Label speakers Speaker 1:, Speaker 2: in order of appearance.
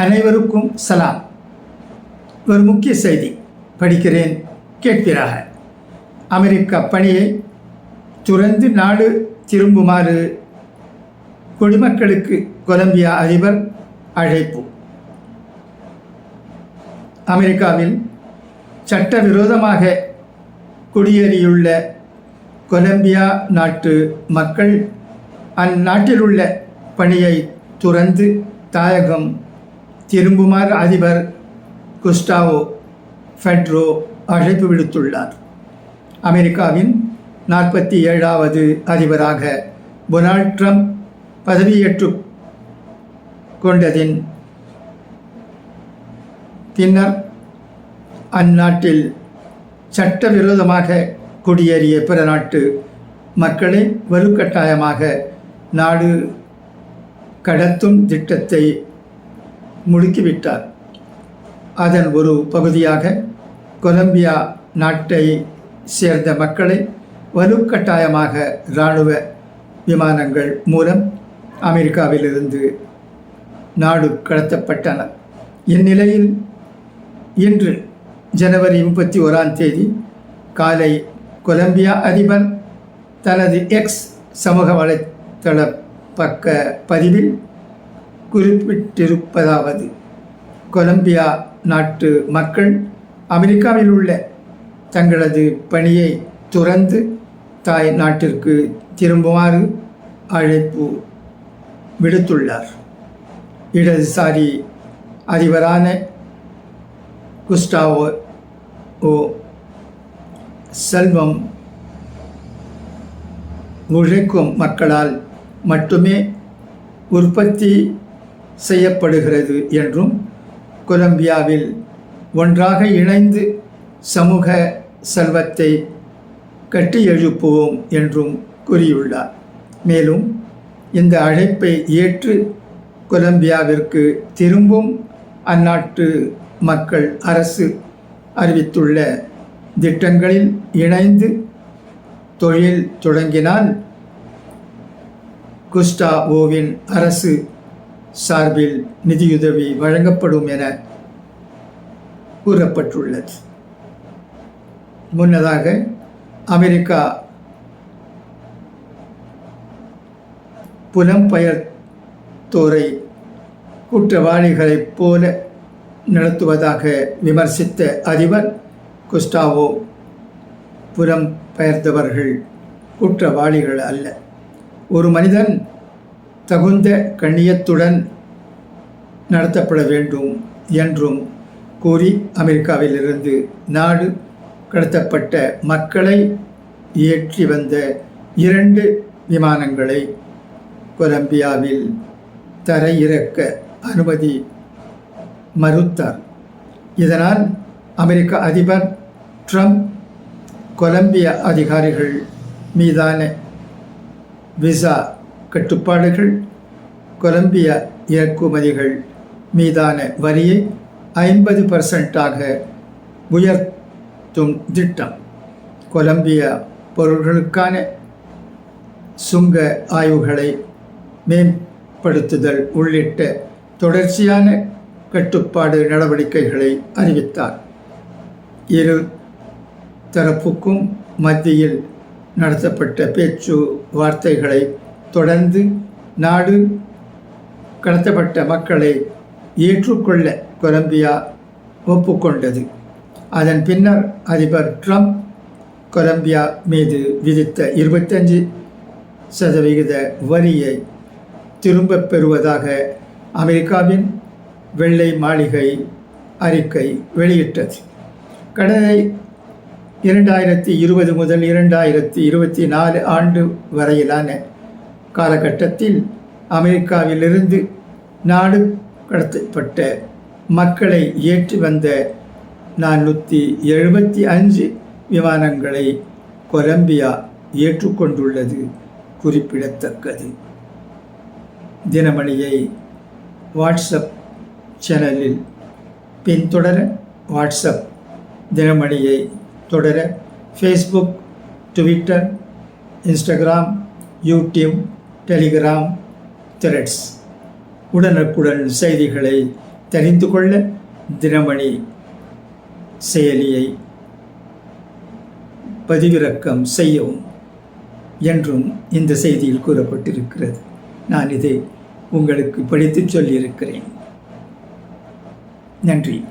Speaker 1: அனைவருக்கும் சலாம். ஒரு முக்கிய செய்தி படிக்கிறேன் கேட்கிறாக அமெரிக்க பணியை துறந்து நாடு திரும்புமாறு குடிமக்களுக்கு கொலம்பியா அதிபர் அழைப்பு. அமெரிக்காவில் சட்டவிரோதமாக குடியேறியுள்ள கொலம்பியா நாட்டு மக்கள் அந்நாட்டில் உள்ள பணியை துறந்து தாயகம் திரும்புமாறு அதிபர் குஸ்டாவோ ஃபெட்ரோ அழைப்பு விடுத்துள்ளார். அமெரிக்காவின் நாற்பத்தி ஏழாவது அதிபராக டொனால்ட் ட்ரம்ப் பதவியேற்று கொண்டதின் பின்னர் அந்நாட்டில் சட்டவிரோதமாக குடியேறிய பிற நாட்டு மக்களை வலுக்கட்டாயமாக நாடு கடத்தும் திட்டத்தை முடுக்கிவிட்டார். அதன் ஒரு பகுதியாக கொலம்பியா நாட்டை சேர்ந்த மக்களை வலுக்கட்டாயமாக இராணுவ விமானங்கள் மூலம் அமெரிக்காவிலிருந்து நாடு கடத்தப்பட்டன. இந்நிலையில் இன்று ஜனவரி முப்பத்தி ஓராம் தேதி காலை கொலம்பியா அதிபர் தனது எக்ஸ் சமூக வலைத்தள பக்க பதிவில் குறிப்பிட்டிருப்பதாவது. கொலம்பியா நாட்டு மக்கள் அமெரிக்காவில் உள்ள தங்களது பணியை துறந்து தாய் நாட்டிற்கு திரும்புமாறு அழைப்பு விடுத்துள்ளார். இடதுசாரி அதிபரான குஸ்டாவோ ஓ செல்வம் உழைக்கும் மக்களால் மட்டுமே உற்பத்தி செய்யப்படுகிறது என்றும் கொலம்பியாவில் ஒன்றாக இணைந்து சமூக செல்வத்தை கட்டி எழுப்புவோம் என்றும் கூறியுள்ளார். மேலும் இந்த அழைப்பை ஏற்று கொலம்பியாவிற்கு திரும்பும் அந்நாட்டு மக்கள் அரசு அறிவித்துள்ள திட்டங்களில் இணைந்து தொழில் தொடங்கினால் குஸ்டாவோவின் அரசு சார்பில் நிதியுதவி வழங்கப்படும் என கூறப்பட்டுள்ளது. முன்னதாக அமெரிக்கா புலம்பெயர்த்தோரை குற்றவாளிகளைப் போல நடத்துவதாக விமர்சித்த அதிபர் குஸ்டாவோ புலம்பெயர்ந்தவர்கள் குற்றவாளிகள் அல்ல. ஒரு மனிதன் தகுந்த கண்ணியத்துடன் நடத்தப்பட வேண்டும் என்றும் கூறி அமெரிக்காவிலிருந்து நாடு கடத்தப்பட்ட மக்களை ஏற்றி வந்த இரண்டு விமானங்களை கொலம்பியாவில் தரையிறக்க அனுமதி மறுத்தார். இதனால் அமெரிக்க அதிபர் ட்ரம்ப் கொலம்பிய அதிகாரிகள் மீதான விசா கட்டுப்பாடுகள் கொலம்பிய இறக்குமதிகள் மீதான வரியை ஐம்பது பர்சன்டாக உயர்த்தும் திட்டம். கொலம்பிய பொருள்களுக்கான சுங்க ஆய்வுகளை மேம்படுத்துதல் உள்ளிட்ட தொடர்ச்சியான கட்டுப்பாடு நடவடிக்கைகளை அறிவித்தார். இரு தரப்புக்கும் மத்தியில் நடத்தப்பட்ட பேச்சு வார்த்தைகளை தொடர்ந்து நாடு கடத்தப்பட்ட மக்களை ஏற்றுக்கொள்ள கொலம்பியா ஒப்புக்கொண்டது. அதன் பின்னர் அதிபர் ட்ரம்ப் கொலம்பியா மீது விதித்த இருபத்தஞ்சு சதவிகித வரியை திரும்பப் பெறுவதாக அமெரிக்காவின் வெள்ளை மாளிகை அறிக்கை வெளியிட்டது. கடந்த இரண்டாயிரத்தி இருபது முதல் இரண்டாயிரத்தி இருபத்தி நாலு ஆண்டு வரையிலான காலகட்டத்தில் அமெரிக்காவிலிருந்து நாடு கடத்தப்பட்ட மக்களை ஏற்றி வந்த நானூற்றி எழுபத்தி அஞ்சு விமானங்களை கொலம்பியா ஏற்றுக்கொண்டுள்ளது குறிப்பிடத்தக்கது. தினமணியை வாட்ஸ்அப் சேனலில் பின்தொடர வாட்ஸ்அப் தினமணியை தொடர Facebook Twitter Instagram YouTube Telegram Threads உடனுக்குடன் செய்திகளை தெரிந்து கொள்ள தினமணி செயலியை பதிவிறக்கம் செய்யவும் என்றும் இந்த செய்தியில் கூறப்பட்டிருக்கிறது. நான் இதை உங்களுக்கு படித்து சொல்லியிருக்கிறேன். நன்றி.